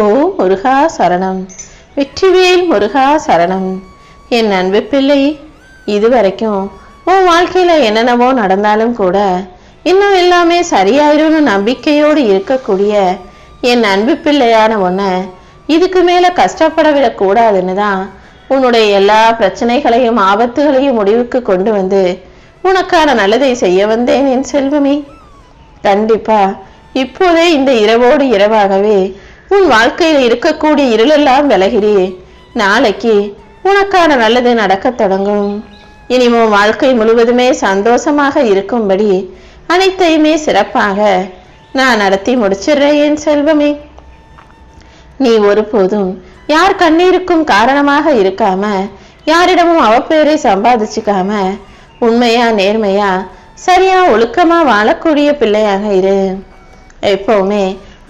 ஓ முருகா சரணம். வெற்றிவேல் முருகா சரணம். என் அன்பு பிள்ளை இதுவரைக்கும் உன் வாழ்க்கையில என்னென்னவோ நடந்தாலும் கூட இன்னும் எல்லாமே சரியாயிரும்னு நம்பிக்கையோடு இருக்கக்கூடிய என் அன்பு பிள்ளையான உன்னை இதுக்கு மேல கஷ்டப்பட விடக்கூடாதுன்னு தான் உன்னுடைய எல்லா பிரச்சனைகளையும் ஆபத்துகளையும் முடிவுக்கு கொண்டு வந்து உனக்கான நல்லதை செய்ய வந்தேன் என் செல்வமே. கண்டிப்பா இப்போதே இந்த இரவோடு இரவாகவே உன் வாழ்க்கையில் இருக்கக்கூடிய இருளெல்லாம் விலகிடி நாளைக்கு உனக்கான நல்லது நடக்கத் தொடங்கும். இனி உன் வாழ்க்கை முழுவதுமே சந்தோஷமாக இருக்கும்படி அனைத்தையுமே சிறப்பாக நான் நடத்தி முடிச்சிடுறேன் என் செல்வமே. நீ ஒருபோதும் யார் கண்ணீருக்கும் காரணமாக இருக்காம யாரிடமும் அவப்பேரை சம்பாதிச்சுக்காம உண்மையா நேர்மையா சரியா ஒழுக்கமா வாழக்கூடிய பிள்ளையாக இரு. எப்பவுமே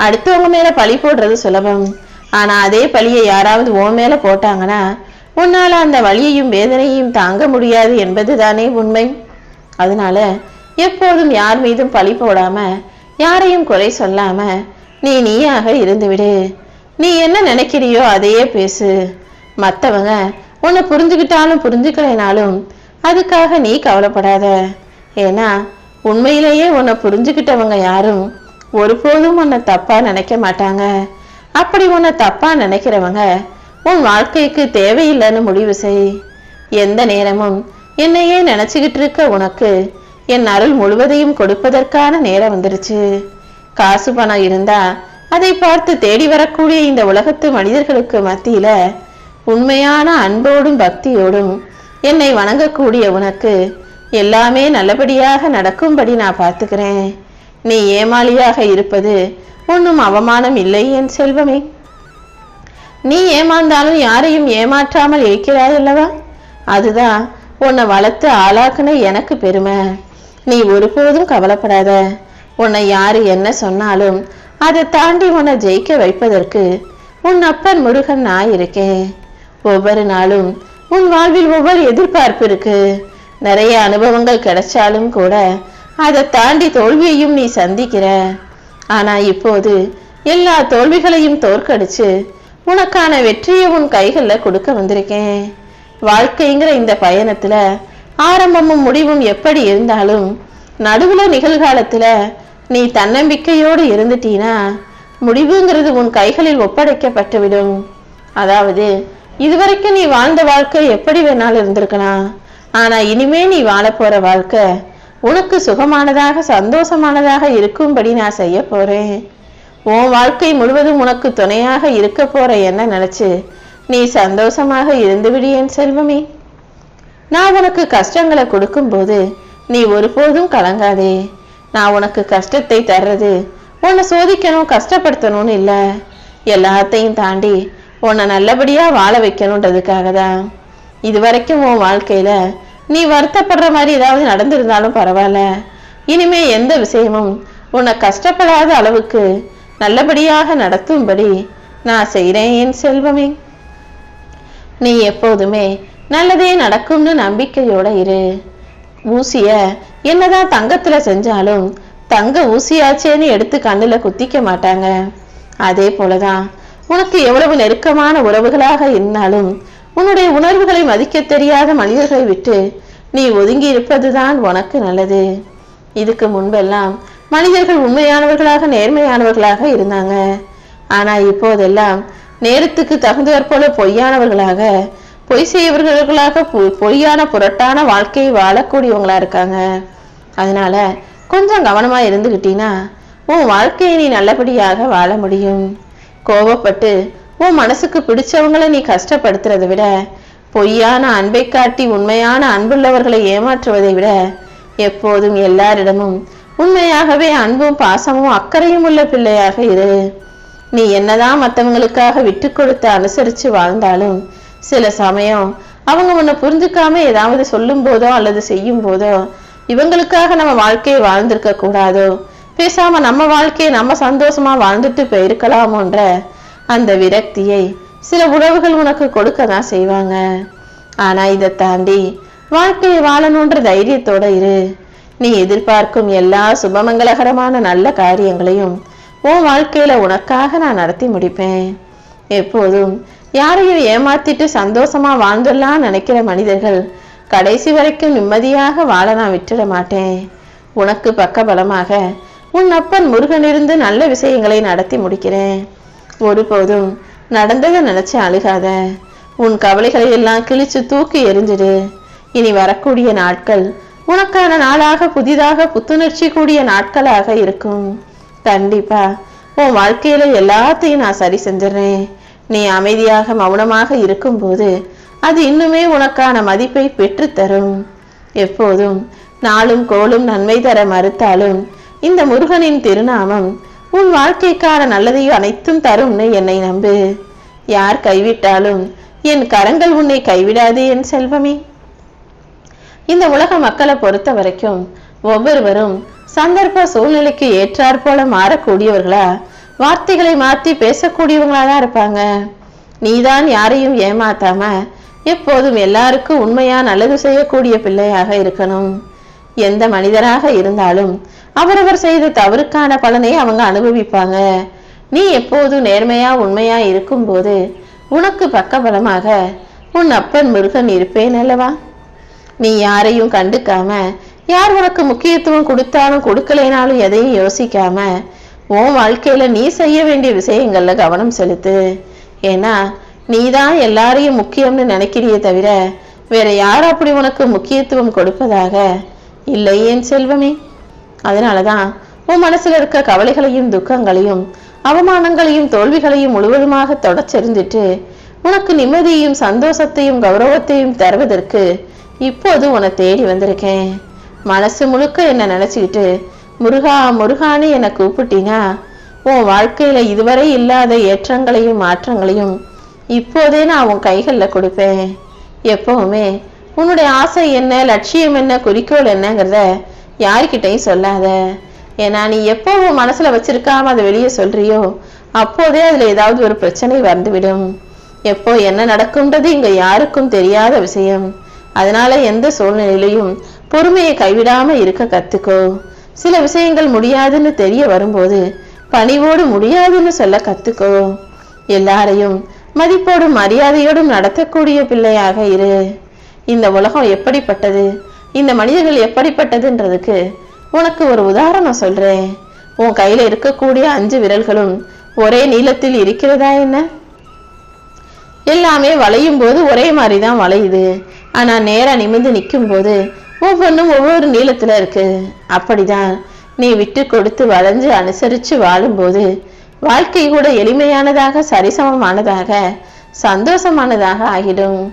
அடுத்தவங்க மேல பழி போடுறது சுலபம். ஆனா அதே பழியை யாராவது உன் மேல போட்டாங்கன்னா உன்னால அந்த வழியையும் வேதனையையும் தாங்க முடியாது என்பது தானே உண்மை. அதனால எப்போதும் யார் மீதும் பழி போடாம யாரையும் குறை சொல்லாம நீ நீயாக இருந்துவிடு. நீ என்ன நினைக்கிறியோ அதையே பேசு. மற்றவங்க உன்னை புரிஞ்சுக்கிட்டாலும் புரிஞ்சுக்கலைனாலும் அதுக்காக நீ கவலைப்படாத. ஏன்னா உண்மையிலேயே உன்னை புரிஞ்சுக்கிட்டவங்க யாரும் ஒருபோதும் உன்னை தப்பா நினைக்க மாட்டாங்க. அப்படி உன்னை தப்பா நினைக்கிறவங்க உன் வாழ்க்கைக்கு தேவையில்லைன்னு முடிவு செய். எந்த நேரமும் என்னையே நினைச்சுக்கிட்டு இருக்க உனக்கு என் அருள் முழுவதையும் கொடுப்பதற்கான நேரம் வந்துருச்சு. காசு பணம் இருந்தா அதை பார்த்து தேடி வரக்கூடிய இந்த உலகத்து மனிதர்களுக்கு மத்தியில உண்மையான அன்போடும் பக்தியோடும் என்னை வணங்கக்கூடிய உனக்கு எல்லாமே நல்லபடியாக நடக்கும்படி நான் பார்த்துக்கிறேன். நீ ஏமாளியாக இருப்பது ஒன்றும் அவமானம் இல்லை என் செல்வமே. நீ ஏமாந்தாலும் யாரையும் ஏமாற்றாமல் இருக்கிறாய் அல்லவா? அதுதான் உன்னை வளர்த்து ஆளாக்குன எனக்கு பெருமை. நீ ஒருபோதும் கவலைப்படாத. உன்னை யாரு என்ன சொன்னாலும் அதை தாண்டி உன்னை ஜெயிக்க வைப்பதற்கு உன் அப்பன் முருகன் நான் இருக்கேன். ஒவ்வொரு நாளும் உன் வாழ்வில் ஒவ்வொரு எதிர்பார்ப்பு இருக்கு. நிறைய அனுபவங்கள் கிடைச்சாலும் கூட அதை தாண்டி தோல்வியையும் நீ சந்திக்கிற. ஆனா இப்போது எல்லா தோல்விகளையும் தோற்கடிச்சு உனக்கான வெற்றியை உன் கைகளில் கொடுக்க வந்திருக்கேன். வாழ்க்கைங்கிற இந்த பயணத்துல ஆரம்பமும் முடிவும் எப்படி இருந்தாலும் நடுவுல நிகழ்காலத்துல நீ தன்னம்பிக்கையோடு இருந்துட்டீனா முடிவுங்கிறது உன் கைகளில் ஒப்படைக்கப்பட்டுவிடும். அதாவது இதுவரைக்கும் நீ வாழ்ந்த வாழ்க்கை எப்படி வேணாலும் இருந்திருக்கலாம். ஆனா இனிமே நீ வாழப்போற வாழ்க்கை உனக்கு சுகமானதாக சந்தோஷமானதாக இருக்கும்படி நான் செய்ய போறேன். உன் வாழ்க்கை முழுவதும் உனக்கு துணையாக இருக்க போற என்ன நினைச்சு நீ சந்தோஷமாக இருந்துவிடு என் செல்வமே. நான் உனக்கு கஷ்டங்களை கொடுக்கும்போது நீ ஒருபோதும் கலங்காதே. நான் உனக்கு கஷ்டத்தை தர்றது உன்னை சோதிக்கணும் கஷ்டப்படுத்தணும்னு இல்லை. எல்லாத்தையும் தாண்டி உன்னை நல்லபடியாக வாழ வைக்கணுன்றதுக்காக தான் இது வரைக்கும் உன் வாழ்க்கையில நீ வருத்தப்படுற மாதிரி ஏதாவது நடந்திருந்தாலும் பரவாயில்ல. இனிமே எந்த விஷயமும் உன்னை கஷ்டப்படாத அளவுக்கு நல்லபடியாக நடத்தும்படி நான் செய்கிறேன் என் செல்வமே. நீ எப்போதுமே நல்லதே நடக்கும்னு நம்பிக்கையோட இரு. ஊசிய என்னதான் தங்கத்துல செஞ்சாலும் தங்க ஊசியாச்சேன்னு எடுத்து கண்ணுல குத்திக்க மாட்டாங்க. அதே போலதான் உனக்கு எவ்வளவு நெருக்கமான உறவுகளாக இருந்தாலும் உன்னுடைய உணர்வுகளை மதிக்க தெரியாத மனிதர்களை விட்டு நீ ஒதுங்கி இருப்பதுதான் உனக்கு நல்லது. இதுக்கு முன்பெல்லாம் மனிதர்கள் உண்மையானவர்களாக நேர்மையானவர்களாக இருந்தாங்க. ஆனா இப்போதெல்லாம் நேரத்துக்கு தகுந்தவர்போல பொய்யானவர்களாக பொய் செய்யவர்களாக பொ- பொய்யான புரட்டான வாழ்க்கையை வாழக்கூடியவங்களா இருக்காங்க. அதனால கொஞ்சம் கவனமா இருந்துகிட்டீன்னா உன் வாழ்க்கையை நீ நல்லபடியாக வாழ முடியும். கோபப்பட்டு உன் மனசுக்கு பிடிச்சவங்களை நீ கஷ்டப்படுத்துறதை விட பொய்யான அன்பை காட்டி உண்மையான அன்புள்ளவர்களை ஏமாற்றுவதை விட எப்போதும் எல்லாரிடமும் உண்மையாகவே அன்பும் பாசமும் அக்கறையும் உள்ள பிள்ளையாக இரு. நீ என்னதான் மற்றவங்களுக்காக விட்டு கொடுத்து அனுசரிச்சு வாழ்ந்தாலும் சில சமயம் அவங்க உன்னை புரிஞ்சுக்காம ஏதாவது சொல்லும் போதோ அல்லது செய்யும் போதோ இவங்களுக்காக நம்ம வாழ்க்கையை வாழ்ந்திருக்க கூடாதோ? பேசாம நம்ம வாழ்க்கையை நம்ம சந்தோஷமா வாழ்ந்துட்டு போயிருக்கலாமோன்ற அந்த விரக்தியை சில உறவுகள் உனக்கு கொடுக்க தான் செய்வாங்க. ஆனா இதை தாண்டி வாழ்க்கையை வாழணுன்ற தைரியத்தோட இரு. நீ எதிர்பார்க்கும் எல்லா சுபமங்களகரமான நல்ல காரியங்களையும் உன் வாழ்க்கையில உனக்காக நான் நடத்தி முடிப்பேன். எப்போதும் யாரையும் ஏமாத்திட்டு சந்தோஷமா வாழ்ந்துடலாம் நினைக்கிற மனிதர்கள் கடைசி வரைக்கும் நிம்மதியாக வாழ நான் விட்டுட மாட்டேன். உனக்கு பக்கபலமாக உன் அப்பன் முருகன் இருந்து நல்ல விஷயங்களை நடத்தி முடிக்கிறேன். ஒருபோதும் நடந்ததை நினைச்சு அழுகாத. உன் கவலைகளை எல்லாம் கிழிச்சு தூக்கி எரிஞ்சிடு இனி வரக்கூடிய நாட்கள் உனக்கான நாளாக புதிதாக புத்துணர்ச்சி கூடிய நாட்களாக இருக்கும். கண்டிப்பா உன் வாழ்க்கையில எல்லாத்தையும் நான் சரி செஞ்சிடறேன். நீ அமைதியாக மௌனமாக இருக்கும்போது அது இன்னுமே உனக்கான மதிப்பை பெற்றுத்தரும். எப்போதும் நாளும் கோளும் நன்மை தர மறுத்தாலும் இந்த முருகனின் திருநாமம் உன் வாழ்க்கைக்கான நல்லதையும் அனைத்தும் தரும்னு என்னை நம்பு. யார் கைவிட்டாலும் என் கரங்கள் உன்னை கைவிடாது என் செல்வமே. இந்த உலக மக்களை பொறுத்த வரைக்கும் ஒவ்வொருவரும் சந்தர்ப்ப சூழ்நிலைக்கு ஏற்றாற் போல மாறக்கூடியவர்களா வார்த்தைகளை மாற்றி பேசக்கூடியவங்களா தான் இருப்பாங்க. நீதான் யாரையும் ஏமாத்தாம எப்போதும் எல்லாருக்கும் உண்மையா நல்லது செய்யக்கூடிய பிள்ளையாக இருக்கணும். எந்த மனிதராக இருந்தாலும் அவரவர் செய்த தவறுக்கான பலனை அவங்க அனுபவிப்பாங்க. நீ எப்போதும் நேர்மையா உண்மையா இருக்கும்போது உனக்கு பக்கபலமாக உன் அப்பன் முருகன் இருப்பேன் அல்லவா? நீ யாரையும் கண்டுக்காம யார் உனக்கு முக்கியத்துவம் கொடுத்தாலும் கொடுக்கலைனாலும் எதையும் யோசிக்காம உன் வாழ்க்கையில நீ செய்ய வேண்டிய விஷயங்கள்ல கவனம் செலுத்து. ஏன்னா நீதான் எல்லாரையும் முக்கியம்னு நினைக்கிறியே தவிர வேற யார் அப்படி உனக்கு முக்கியத்துவம் கொடுப்பதாக இல்லை ஏன் செல்வமே. அதனாலதான் உன் மனசுல இருக்க கவலைகளையும் துக்கங்களையும் அவமானங்களையும் தோல்விகளையும் முழுவதுமாக தொடச்செறிஞ்சிட்டு உனக்கு நிம்மதியையும் சந்தோஷத்தையும் கௌரவத்தையும் தருவதற்கு இப்போது உன்னை தேடி வந்திருக்கேன். மனசு முழுக்க என்ன நினைச்சுக்கிட்டு முருகா முருகான்னு என்னை கூப்பிட்டினா? உன் வாழ்க்கையில இதுவரை இல்லாத ஏற்றங்களையும் மாற்றங்களையும் இப்போதே நான் உன் கைகளில் கொடுப்பேன். எப்பவுமே உன்னுடைய ஆசை என்ன லட்சியம் என்ன குறிக்கோள் என்னங்கிறத யார்கிட்டையும் சொல்லாத. ஏன்னா நீ எப்போ உன் மனசுல வச்சிருக்காம அதை வெளியே சொல்றியோ அப்போதே அதுல ஏதாவது ஒரு பிரச்சனை வந்துவிடும். எப்போ என்ன நடக்கும்ன்றது இங்க யாருக்கும் தெரியாத விஷயம். அதனால எந்த சூழ்நிலையிலையும் பொறுமையை கைவிடாம இருக்க கத்துக்கோ. சில விஷயங்கள் முடியாதுன்னு தெரிய வரும்போது பணிவோடு முடியாதுன்னு சொல்ல கத்துக்கோ. எல்லாரையும் மதிப்போடும் மரியாதையோடும் நடத்தக்கூடிய பிள்ளையாக இரு. இந்த உலகம் எப்படிப்பட்டது? இந்த மனிதர்கள் எப்படிப்பட்டதுன்றதுக்கு உனக்கு ஒரு உதாரணம் சொல்றேன். உன் கையில இருக்கக்கூடிய அஞ்சு விரல்களும் ஒரே நீளத்தில் இருக்கிறதா என்ன? எல்லாமே வளையும் போது ஒரே மாதிரி தான் வளையுது. ஆனா நேரா நிமிர்ந்து நிற்கும் போது ஒவ்வொன்றும் ஒவ்வொரு நீளத்துல இருக்கு. அப்படிதான் நீ விட்டு கொடுத்து வளைஞ்சு அனுசரிச்சு வாழும்போது வாழ்க்கை கூட எளிமையானதாக சரிசமமானதாக சந்தோஷமானதாக ஆகிடும்.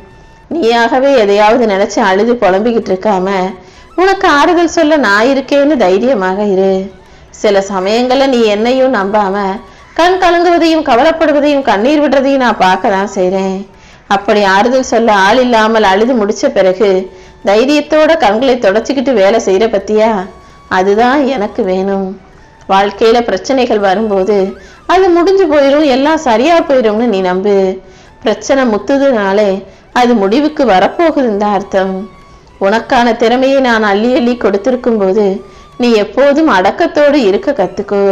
நீயாகவே எதையாவது நினைச்சு அழுது புலம்பிக்கிட்டு இருக்காம உனக்கு ஆறுதல் சொல்ல நான் இருக்கேன்னு தைரியமாக இரு. சில சமயங்கள்ல நீ என்னையும் நம்பாம கண் கலங்குவதையும் கவலைப்படுவதையும் கண்ணீர் விடுறதையும் நான் பார்க்க தான் செய்றேன். அப்படி ஆறுதல் சொல்ல ஆள் இல்லாமல் அழுது முடிச்ச பிறகு தைரியத்தோட கண்களை தொடச்சிக்கிட்டு வேலை செய்யற பத்தியா? அதுதான் எனக்கு வேணும். வாழ்க்கையில பிரச்சனைகள் வரும்போது அது முடிஞ்சு போயிடும் எல்லாம் சரியா போயிடும்னு நீ நம்பு. பிரச்சனை முத்துதுனாலே அது முடிவுக்கு வரப்போகுதுன்னு தான் அர்த்தம். உனக்கான திறமையை நான் அள்ளி அள்ளி கொடுத்திருக்கும் போது நீ எப்போதும் அடக்கத்தோடு இருக்க கத்துக்கோ.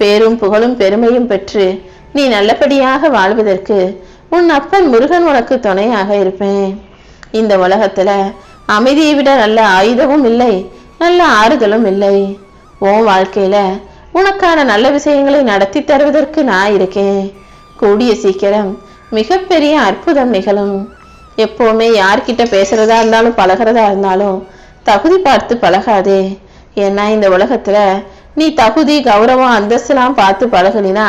பேரும் புகழும் பெருமையும் பெற்று நீ நல்லபடியாக வாழ்வதற்கு உன் அப்பன் முருகன் உனக்கு துணையாக இருப்பேன். இந்த உலகத்துல அமைதியை விட நல்ல ஆயுதமும் இல்லை நல்ல ஆறுதலும் இல்லை. உன் வாழ்க்கையில உனக்கான நல்ல விஷயங்களை நடத்தி தருவதற்கு நான் இருக்கேன். கூடிய சீக்கிரம் மிகப்பெரிய அற்புதம் நிகழும். எப்போவுமே யார்கிட்ட பேசுறதா இருந்தாலும் பழகிறதா இருந்தாலும் தகுதி பார்த்து பழகாதே. ஏன்னா இந்த உலகத்துல நீ தகுதி கௌரவம் அந்தஸ்தெல்லாம் பார்த்து பழகுனினா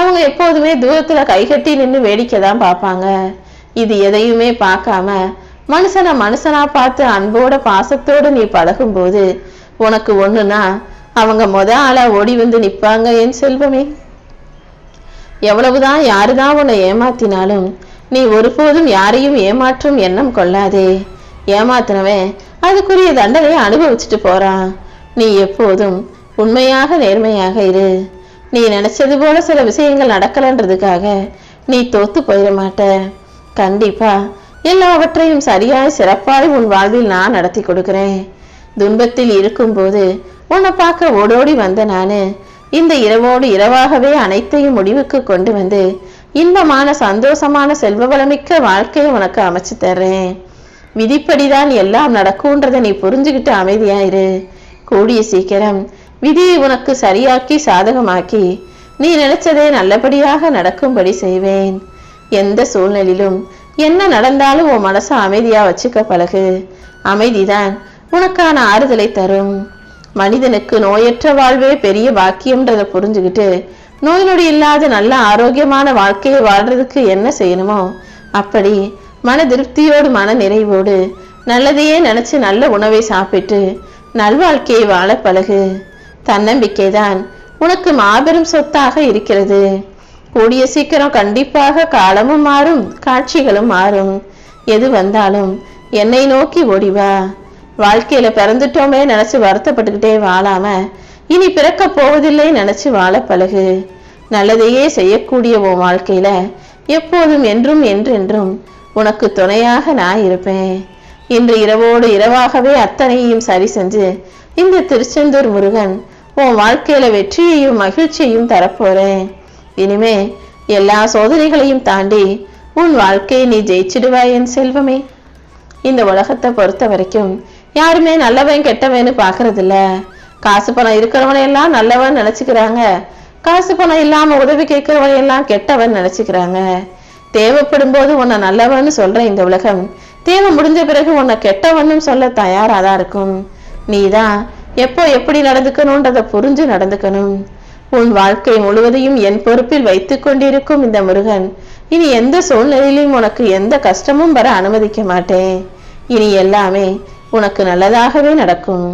அவங்க எப்போதுமே தூரத்துல கைகட்டி நின்று வேடிக்கை தான் பார்ப்பாங்க. இது எதையுமே பார்க்காம மனுஷனை மனுஷனா பார்த்து அன்போட பாசத்தோடு நீ பழகும்போது உனக்கு ஒண்ணுனா அவங்க முத ஆளா ஓடி வந்து நிப்பாங்க என் செல்வமே. எவ்வளவுதான் யாருதான் உன்னை ஏமாத்தினாலும் நீ ஒருபோதும் யாரையும் ஏமாற்றும் எண்ணம் கொள்ளாதே. ஏமாத்தினவன் அதுக்குரிய தண்டனையை அனுபவிச்சுட்டு போறான். நீ எப்போதும் உண்மையாக நேர்மையாக இரு. நீ நினைச்சது போல சில விஷயங்கள் நடக்கலன்றதுக்காக நீ தோத்து போயிட மாட்ட. கண்டிப்பா எல்லாவற்றையும் சரியாய் சிறப்பாய் உன் வாழ்வில் நான் நடத்தி கொடுக்கிறேன். துன்பத்தில் இருக்கும்போது உன்னை பார்க்க ஓடோடி வந்த நானு இந்த இரவோடு இரவாகவே அனைத்தையும் முடிவுக்கு கொண்டு வந்து இன்பமான சந்தோஷமான செல்வ வளமிக்க வாழ்க்கையை உனக்கு அமைச்சு தர்றேன். விதிப்படிதான் எல்லாம் நடக்கும்ன்றதை நீ புரிஞ்சுக்கிட்டு அமைதியாயிரு. கூடிய சீக்கிரம் விதியை உனக்கு சரியாக்கி சாதகமாக்கி நீ நினைச்சதே நல்லபடியாக நடக்கும்படி செய்வேன். எந்த சூழ்நிலையிலும் என்ன நடந்தாலும் உன் மனசை அமைதியா வச்சுக்க பழகு. அமைதிதான் உனக்கான ஆறுதலை தரும். மனிதனுக்கு நோயற்ற வாழ்வே பெரிய பாக்கியம்ன்றதை புரிஞ்சுக்கிட்டு நோய் நொடி இல்லாத நல்ல ஆரோக்கியமான வாழ்க்கையை வாழ்றதுக்கு என்ன செய்யணுமோ அப்படி மன திருப்தியோடு மன நிறைவோடு நல்லதையே நினைச்சு நல்ல உணவை சாப்பிட்டு நல்வாழ்க்கையை வாழ பழகு. தன்னம்பிக்கை தான் உனக்கு மாபெரும் சொத்தாக இருக்கிறது. கூடிய சீக்கிரம் கண்டிப்பாக காலமும் மாறும் காட்சிகளும் மாறும். எது வந்தாலும் என்னை நோக்கி ஓடிவா வாழ்க்கையில பிறந்துட்டோமே நினைச்சு வருத்தப்பட்டுக்கிட்டே வாழாம இனி பிறக்க போவதில்லை நினைச்சு வாழ பழகு. நல்லதையே செய்யக்கூடிய உன் வாழ்க்கையில எப்போதும் என்றும் என்றென்றும் உனக்கு துணையாக நான் இருப்பேன். இன்று இரவோடு இரவாகவே அத்தனையும் சரி செஞ்சு இந்த திருச்செந்தூர் முருகன் உன் வாழ்க்கையில வெற்றியையும் மகிழ்ச்சியையும் தரப்போறேன். இனிமே எல்லா சோதனைகளையும் தாண்டி உன் வாழ்க்கையை நீ ஜெயிச்சிடுவாய் என் செல்வமே. இந்த உலகத்தை பொறுத்த வரைக்கும் யாருமே நல்லவன் கெட்டவன்னு பாக்குறதில்ல காசு பணம் இருக்கிறவனையெல்லாம் நல்லவன் நினைச்சுக்கிறாங்க. காசு பணம் இல்லாம உதவி கேட்கிறவனை எல்லாம் கெட்டவன் நினைச்சுக்கிறாங்க. தேவைப்படும் போது உன்னை நல்லவன்னு சொல்ற இந்த உலகம். தேவை முடிஞ்ச பிறகு உன்னை கெட்டவனும் சொல்ல தயாராதான் இருக்கும். நீதான் எப்போ எப்படி நடந்துக்கணும்ன்றத புரிஞ்சு நடந்துக்கணும். உன் வாழ்க்கை முழுவதையும் என் பொறுப்பில் வைத்துக் கொண்டிருக்கும் இந்த முருகன். இனி எந்த சூழ்நிலையிலும் உனக்கு எந்த கஷ்டமும் வர அனுமதிக்க மாட்டேன். இனி எல்லாமே உனக்கு நல்லதாகவே நடக்கும்.